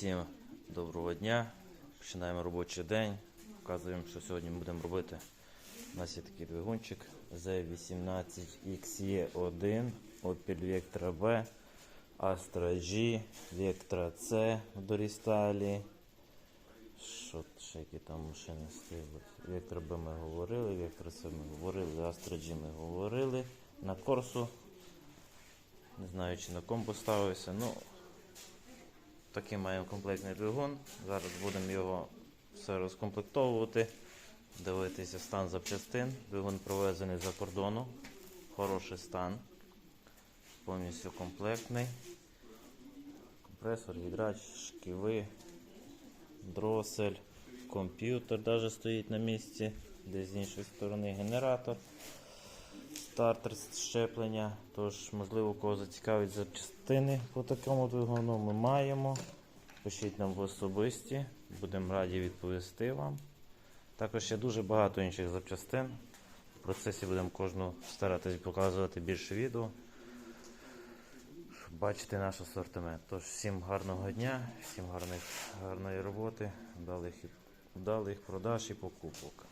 Всім доброго дня. Починаємо робочий день. Вказуємо, що сьогодні ми будемо робити. У нас є такий двигунчик Z18XE1 Opel Vectra B, Astra G, Vectra C в Дорісталі. Що ще які там машини стоять? Vectra B ми говорили, Vectra C ми говорили, Astra G ми говорили. На Корсу. Не знаю, чи на ком поставився. Ну, Такий маємо комплектний двигун. Зараз будемо його все розкомплектовувати, дивитися стан запчастин. Двигун провезений за кордону. Хороший стан. Повністю комплектний. Компресор, гідрач, шківи, дросель, комп'ютер навіть стоїть на місці, де з іншої сторони генератор стартер щеплення. Тож, можливо, кого зацікавить запчастини по такому двигуну ми маємо. Пишіть нам в особисті, будемо раді відповісти вам. Також є дуже багато інших запчастин. В процесі будемо кожну старатись показувати більше відео. щоб Бачити наш асортимент. Тож всім гарного дня, всім гарних, гарної роботи, вдалих, вдалих продаж і покупок.